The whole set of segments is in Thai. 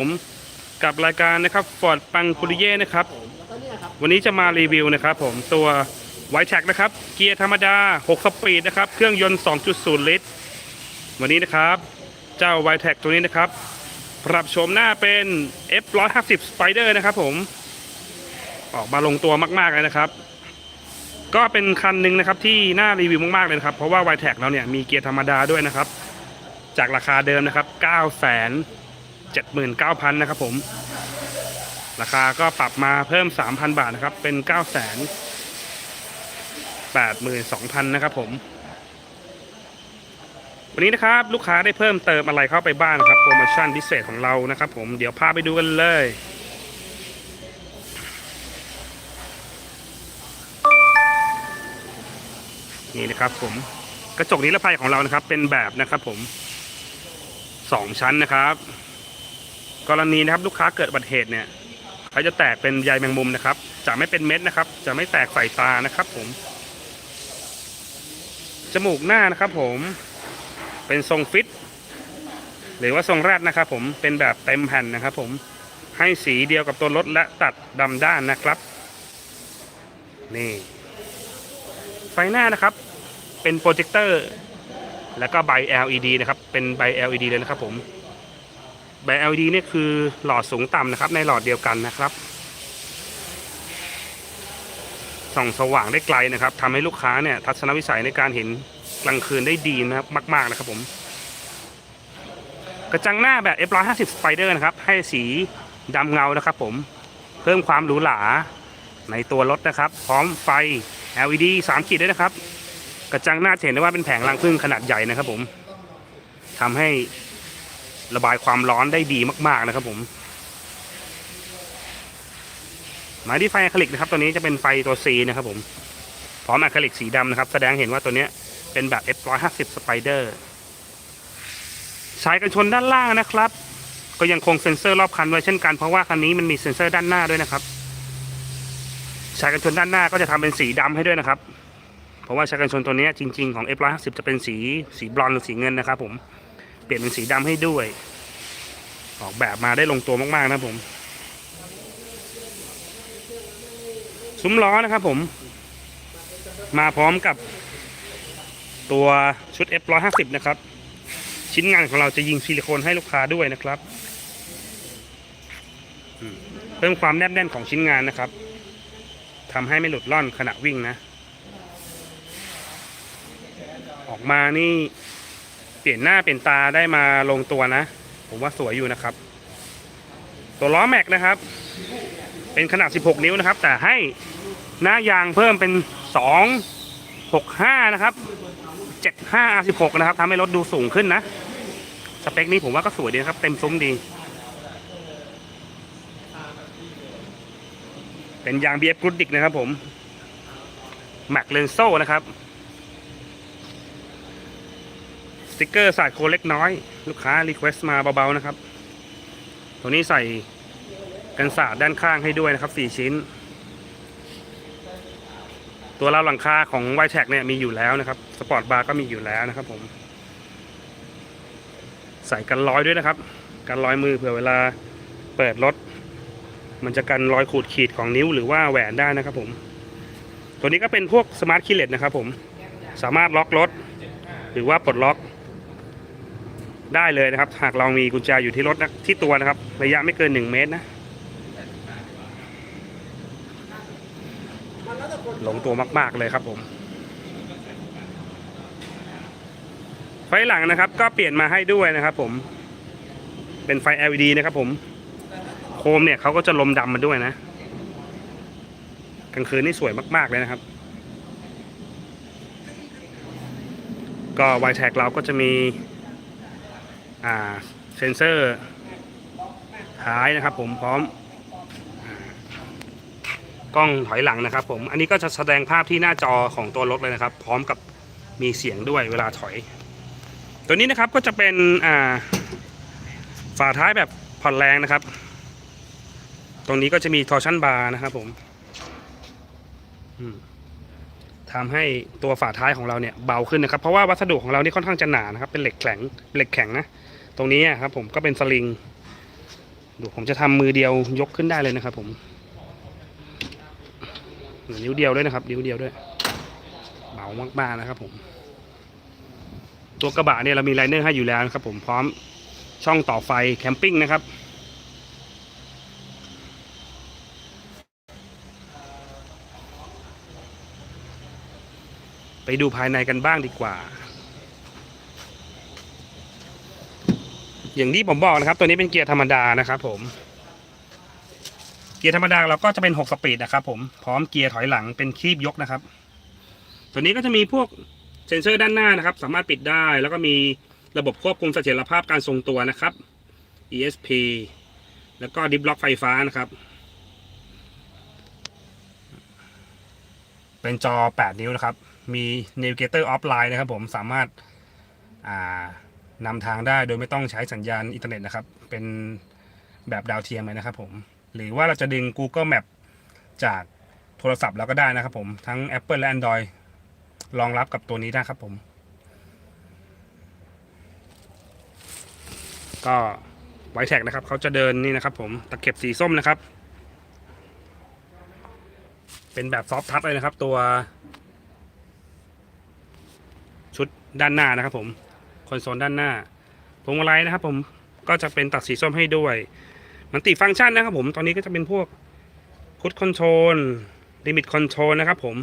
ผมกับรายการนะครับฟอร์ดปังคุริเย่นะครับ วันนี้จะมารีวิวนะครับ ผมตัวไวแท็กนะครับ เกียร์ธรรมดา 6 สปีดนะครับ เครื่องยนต์ 2.0 ลิตร วันนี้นะครับ เจ้าไวแท็กตัวนี้นะครับ ปรับโฉมหน้าเป็น F150 Spider นะครับผม ออกมาลงตัวมากๆเลยนะครับ ก็เป็นคันหนึ่งนะครับที่น่ารีวิวมากๆเลยนะครับ เพราะว่าไวแท็กเราเนี่ยมีเกียร์ธรรมดาด้วยนะครับ จากราคาเดิมนะครับ 9 0 0 0 79,000นะครับผม ราคาก็ปรับมาเพิ่ม 3,000 บาทนะครับ เป็น 9 0 0 0 82,000นะครับผม วันนี้นะครับลูกค้าได้เพิ่มเติมอะไรเข้าไปบ้างครับโปรโมชั่นพิเศษของเรานะครับผมเดี๋ยวพาไปดูกันเลยนี่นะครับผมกระจกนิรภัยของเรานะครับเป็นแบบนะครับผมสองชั้นนะครับ กรณีนะครับลูกค้าเกิดอุบัติเหตุเนี่ยเขาจะแตกเป็นใยแมงมุมนะครับ จะไม่เป็นเม็ดนะครับ จะไม่แตกใส่ตานะครับ ผม จมูกหน้านะครับ ผม เป็นทรงฟิต หรือว่าทรงแรดนะครับ ผม เป็นแบบเต็มแผ่นนะครับ ผม ให้สีเดียวกับตัวรถและตัดดำด้านนะครับ นี่ ไฟหน้านะครับ เป็นโปรเจคเตอร์ แล้วก็ใบ LED นะครับ เป็นใบ LED เลยนะครับ ผม ใบบ LED เนี่ยคือหลอดสูงต่ำนะครับ ในหลอดเดียวกันนะครับส่องสว่างได้ไกลนะครับทำให้ลูกค้าเนี่ยทัศนวิสัยในการเห็นกลางคืนได้ดีนะครับมาก ๆนะครับผม กระจังหน้าแบบ F150 Spider นะครับ ให้สีดำเงานะครับผมเพิ่มความหรูหราในตัวรถนะครับ พร้อมไฟ LED 3 ขีดด้วยนะครับ กระจังหน้าเห็นได้ว่าเป็นแผงรังผึ้งขนาดใหญ่นะครับผมทำให้ ระบายความร้อนได้ดีมากๆนะครับผมหมายที่ไฟอะคริลิกนะครับตัวนี้จะเป็นไฟตัว C นะครับผมพร้อมอะคริลิกสีดำนะครับ แสดงเห็นว่าตัวนี้เป็นแบบ F150 Spider สายกันชนด้านล่างนะครับ ก็ยังคงเซ็นเซอร์รอบคันไว้เช่นกันเพราะว่าคันนี้มันมีเซ็นเซอร์ด้านหน้าด้วยนะครับสายกันชนด้านหน้าก็จะทำเป็นสีดำให้ด้วยนะครับ เพราะว่าชายกันชนตัวนี้จริง ๆของ F150 จะเป็นสีสีบลอนด์หรือสีเงินนะครับผม ปลี่ยนเป็นสีดำให้ด้วย ออกแบบมาได้ลงตัวมากๆนะผมซุ้มล้อนะครับผม มาพร้อมกับตัวชุด F150 นะครับ ชิ้นงานของเราจะยิงซิลิโคนให้ลูกค้าด้วยนะครับ เพิ่มความแนบแน่นของชิ้นงานนะครับทำให้ไม่หลุดล่อนขณะวิ่งนะ ออกมานี่ เปลี่ยนหน้าเปลี่ยนตาได้มาลงตัวนะ ผมว่าสวยอยู่นะครับ ตัวล้อแม็กนะครับ เป็นขนาด 16 นิ้วนะครับ แต่ให้หน้ายางเพิ่มเป็น 2 6 5 นะครับ 75 R16 นะครับทำให้รถดูสูงขึ้นนะ สเปคนี้ผมว่าก็สวยดีนะครับ เต็มซุ้มดี เป็นยาง BF กรุดดิกนะครับผมแม็กเลนโซ่นะครับ ส ติกเกอร์สาดโคเล็กน้อย ลูกค้ารีเควสต์มาเบาๆนะครับ ตัวนี้ใส่กันสาดด้านข้างให้ด้วยนะครับ4ชิ้น ตัวราวหลังคาของไวแท็กเนี่ยมีอยู่แล้วนะครับ สปอร์ตบาร์ก็มีอยู่แล้วนะครับผม ใส่กันร้อยด้วยนะครับ กันร้อยมือเผื่อเวลาเปิดรถ มันจะกันรอยขูดขีดของนิ้วหรือว่าแหวนได้นะครับผม ตัวนี้ก็เป็นพวกสมาร์ทคีย์เลสนะครับผม สามารถล็อกรถหรือว่าปลดล็อก ได้เลยนะครับ หากเรามีกุญแจอยู่ที่รถนะที่ตัวนะครับ ระยะไม่เกิน 1 เมตรนะหลงตัวมาก ๆ เลยครับผม ไฟหลังนะครับ ก็เปลี่ยนมาให้ด้วยนะครับผม เป็นไฟ LED นะครับผม โคมเนี่ยเขาก็จะลมดำมาด้วยนะ กลางคืนนี่สวยมาก ๆ เลยนะครับ ก็ไวแท็กเราก็จะมี เซนเซอร์ท้ายนะครับผมพร้อมกล้องถอยหลังนะครับผมอันนี้ก็จะแสดงภาพที่หน้าจอของตัวรถเลยนะครับ พร้อมกับมีเสียงด้วยเวลาถอย ตัวนี้นะครับก็จะเป็นฝาท้ายแบบผ่อนแรงนะครับ ตรงนี้ก็จะมีทอร์ชันบาร์นะครับผมอืมทำให้ตัวฝาท้ายของเราเนี่ยเบาขึ้นนะครับ เพราะว่าวัสดุของเรานี่ค่อนข้างจะหนานะครับ เป็นเหล็กแข็งเหล็กแข็งนะ ตรงนี้ครับผมก็เป็นสลิงดูผมจะทำมือเดียวยกขึ้นได้เลยนะครับ ผมนิ้วเดียวด้วยนะครับ นิ้วเดียวด้วยเบามากๆนะครับ ผม ตัวกระบะเนี่ยเรามีไลเนอร์ให้อยู่แล้วนะครับ ผมพร้อมช่องต่อไฟแคมปิ้งนะครับไปดูภายในกันบ้างดีกว่า อย่างที่ผมบอกนะครับ ตัวนี้เป็นเกียร์ธรรมดานะครับ ผม เกียร์ธรรมดาเราก็จะเป็น 6 สปีดนะครับ ผมพร้อมเกียร์ถอยหลังเป็นคีบยกนะครับ ตัวนี้ก็จะมีพวกเซ็นเซอร์ด้านหน้านะครับ สามารถปิดได้ แล้วก็มีระบบควบคุมเสถียรภาพการทรงตัวนะครับ ESP แล้วก็ดิฟล็อกไฟฟ้านะครับ เป็นจอ 8 นิ้วนะครับ มี Navigator Offline นะครับผมสามารถอ่า นำทางได้โดยไม่ต้องใช้สัญญาณอินเทอร์เน็ตนะครับ เป็นแบบดาวเทียมเลยนะครับผมหรือว่าเราจะดึง Google Map จากโทรศัพท์เราก็ได้นะครับผมทั้ง Apple และ Android รองรับกับตัวนี้ได้ครับผม ก็ไวแท็กนะครับเขาจะเดินนี่นะครับผมตะเข็บสีส้มนะครับ เป็นแบบซอฟทัชเลยนะครับ ตัว ชุดด้านหน้านะครับผม คอนโซลด้านหน้าพวงมาลัยนะครับ ผมก็จะเป็นตัดสีส้มให้ด้วย มันติฟังก์ชันนะครับ ผมตอนนี้ก็จะเป็นพวกคุดคอนโทรลลิมิตคอนโทรลนะครับ ผม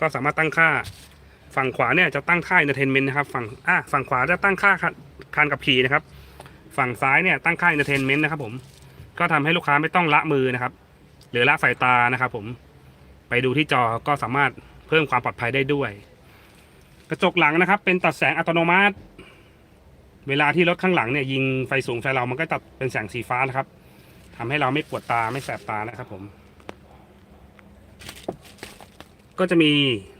ก็สามารถตั้งค่าฝั่งขวาเนี่ยจะตั้งค่า entertainment นต์นะครับฝั่งอะฝั่งขวาจะตั้งค่าคานกับขี่นะครับ ฝั่งซ้ายเนี่ยตั้งค่า entertainment นต์นะครับ ผมก็ทำให้ลูกค้าไม่ต้องละมือนะครับ หรือละสายตานะครับ ผมไปดูที่จอก็สามารถเพิ่มความปลอดภัยได้ด้วย กระจกหลังนะครับ เป็นตัดแสงอัตโนมัติ เวลาที่รถข้างหลังเนี่ยยิงไฟสูงไฟเรามันก็ตัดเป็นแสงสีฟ้านะครับทำให้เราไม่ปวดตาไม่แสบตานะครับผม ก็จะมี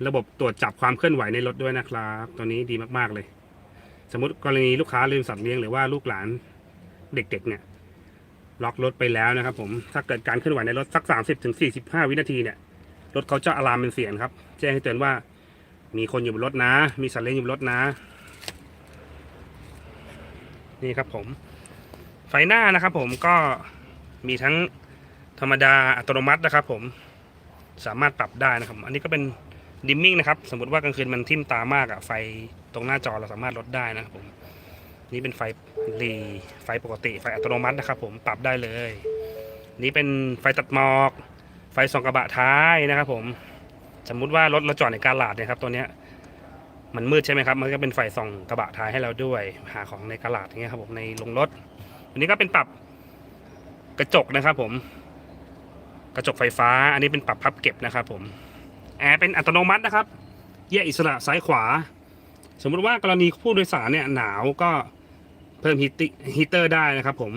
ระบบตรวจจับความเคลื่อนไหวในรถด้วยนะครับ ตัวนี้ดีมากๆเลย สมมติกรณีลูกค้าลืมสัตว์เลี้ยงหรือว่าลูกหลานเด็กๆเนี่ยล็อกรถไปแล้วนะครับ ผมถ้าเกิดการเคลื่อนไหวในรถสักสามสิบถึงสี่สิบห้าวินาทีเนี่ยรถเขาจะอะลามเป็นเสียงครับ แจ้งให้เตือนว่ามีคนอยู่บนรถนะ มีสัตว์เลี้ยงอยู่บนรถนะ นี่ครับผม ไฟหน้านะครับผมก็มีทั้งธรรมดาอัตโนมัตินะครับผมสามารถปรับได้นะครับ อันนี้ก็เป็นดิมมิ่งนะครับ สมมติว่ากลางคืนมันทิ่มตามากอะไฟตรงหน้าจอเราสามารถลดได้นะครับผม นี่เป็นไฟรีไฟปกติ ไฟอัตโนมัตินะครับผมปรับได้เลย นี่เป็นไฟตัดหมอก ไฟส่องกระบะท้ายนะครับผม สมมุติว่ารถเราจอดในการลาดเนี่ยครับตัวเนี้ย มันมืดใช่ไหมครับ มันก็เป็นไฟส่องกระบะท้ายให้เราด้วย หาของในกลาดอย่างเงี้ยครับผมในลงรถ อันนี้ก็เป็นปรับกระจกนะครับ ผม กระจกไฟฟ้า อันนี้เป็นปรับพับเก็บนะครับ ผม แอร์เป็นอัตโนมัตินะครับแยกอิสระซ้ายขวา สมมุติว่ากรณีผู้โดยสารเนี่ยหนาวก็เพิ่มฮีตฮีเตอร์ได้นะครับผม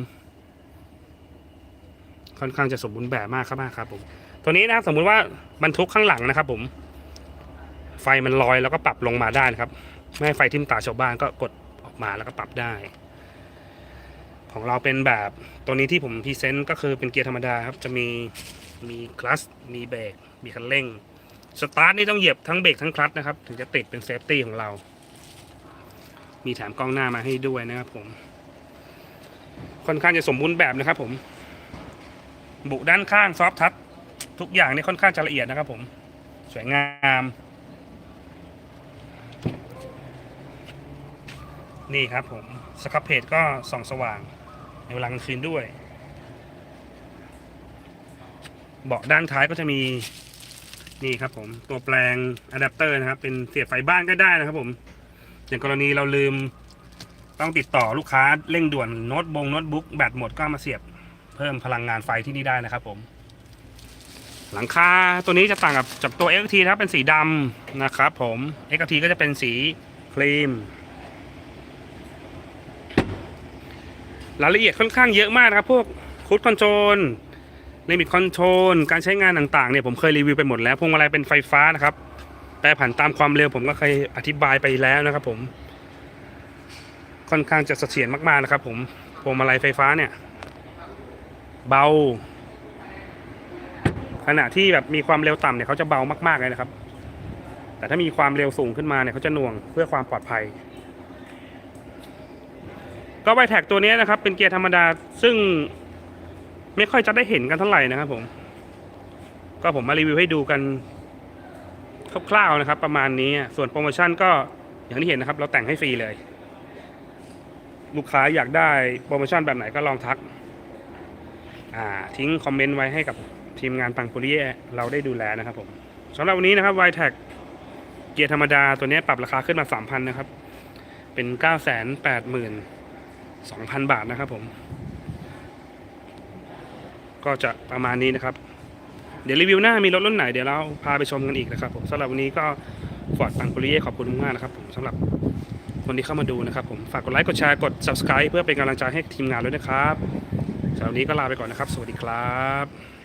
ค่อนข้างจะสมบูรณ์แบบมากครับมากครับผม ตัวนี้นะครับสมมุติว่าบรรทุกข้างหลังนะครับผม ไฟมันลอยแล้วก็ปรับลงมาได้นะครับ ไม่ให้ไฟทิ่มตาชาวบ้านก็กดออกมาแล้วก็ปรับได้ ของเราเป็นแบบตัวนี้ที่ผมพรีเซนต์ก็คือเป็นเกียร์ธรรมดาครับ จะมีมีคลัตช์มีเบรกมีคันเร่งสตาร์ทนี่ต้องเหยียบทั้งเบรกทั้งคลัตช์นะครับ ถึงจะติดเป็นเซฟตี้ของเรา มีแถมกล้องหน้ามาให้ด้วยนะครับผม ค่อนข้างจะสมบูรณ์แบบนะครับผม บุด้านข้างซอฟทัชทุกอย่างนี่ค่อนข้างจะละเอียดนะครับผม สวยงาม นี่ครับผมสครับเพจก็ส่องสว่างในเวลากลางคืนด้วย เบาะด้านท้ายก็จะมีนี่ครับผมตัวแปลงอะแดปเตอร์นะครับ เป็นเสียบไฟบ้านก็ได้นะครับผม อย่างกรณีเราลืมต้องติดต่อลูกค้าเร่งด่วนโน้ตบงโน้ตบุ๊กแบตหมดก็มาเสียบเพิ่มพลังงานไฟที่นี่ได้นะครับผม หลังคาตัวนี้จะต่างกับจากตัว XT นะครับเป็นสีดำนะครับผม XT ก็จะเป็นสีครีม รายละเอียดค่อนข้างเยอะมากนะครับ พวกคูดคอนโทรลลิมิตคอนโทรลการใช้งานต่างๆเนี่ยผมเคยรีวิวไปหมดแล้วพวงมาลัยเป็นไฟฟ้านะครับแปรผันตามความเร็วผมก็เคยอธิบายไปแล้วนะครับ ผม ค่อนข้างจะเสถียรมากๆนะครับ ผมพวงมาลัยไฟฟ้าเนี่ย เบา ขณะที่แบบมีความเร็วต่ำเนี่ยเขาจะเบามากๆเลยนะครับ แต่ถ้ามีความเร็วสูงขึ้นมาเนี่ยเขาจะหน่วงเพื่อความปลอดภัย ก็ไวแท็กตัวนี้นะครับ เป็นเกียร์ธรรมดาซึ่งไม่ค่อยจะได้เห็นกันเท่าไหร่นะครับผม ก็ผมมารีวิวให้ดูกันคร่าวๆนะครับ ประมาณนี้ส่วนโปรโมชั่นก็อย่างที่เห็นนะครับ เราแต่งให้ฟรีเลย ลูกค้าอยากได้โปรโมชั่นแบบไหนก็ลองทัก ทิ้งคอมเมนต์ไว้ให้กับทีมงานปังปุริเยเราได้ดูแลนะครับผมสำหรับวันนี้นะครับ y t a g เกียร์ธรรมดาตัวนี้ปรับราคาขึ้นมา 3,000 นะครับ เป็น 2,000 บาทนะครับผม ก็จะประมาณนี้นะครับ เดี๋ยวรีวิวหน้ามีรถรุ่นไหนเดี๋ยวเราพาไปชมกันอีกนะครับผมสำหรับวันนี้ก็ฟอร์ดปังปุริเย่ขอบคุณมากนะครับผมสำหรับคนที่เข้ามาดูนะครับผมฝากกดไลค์กดแชร์กด subscribe เพื่อเป็นกำลังใจให้ทีมงานด้วยนะครับสำหรับวันนี้ก็ลาไปก่อนนะครับ สวัสดีครับ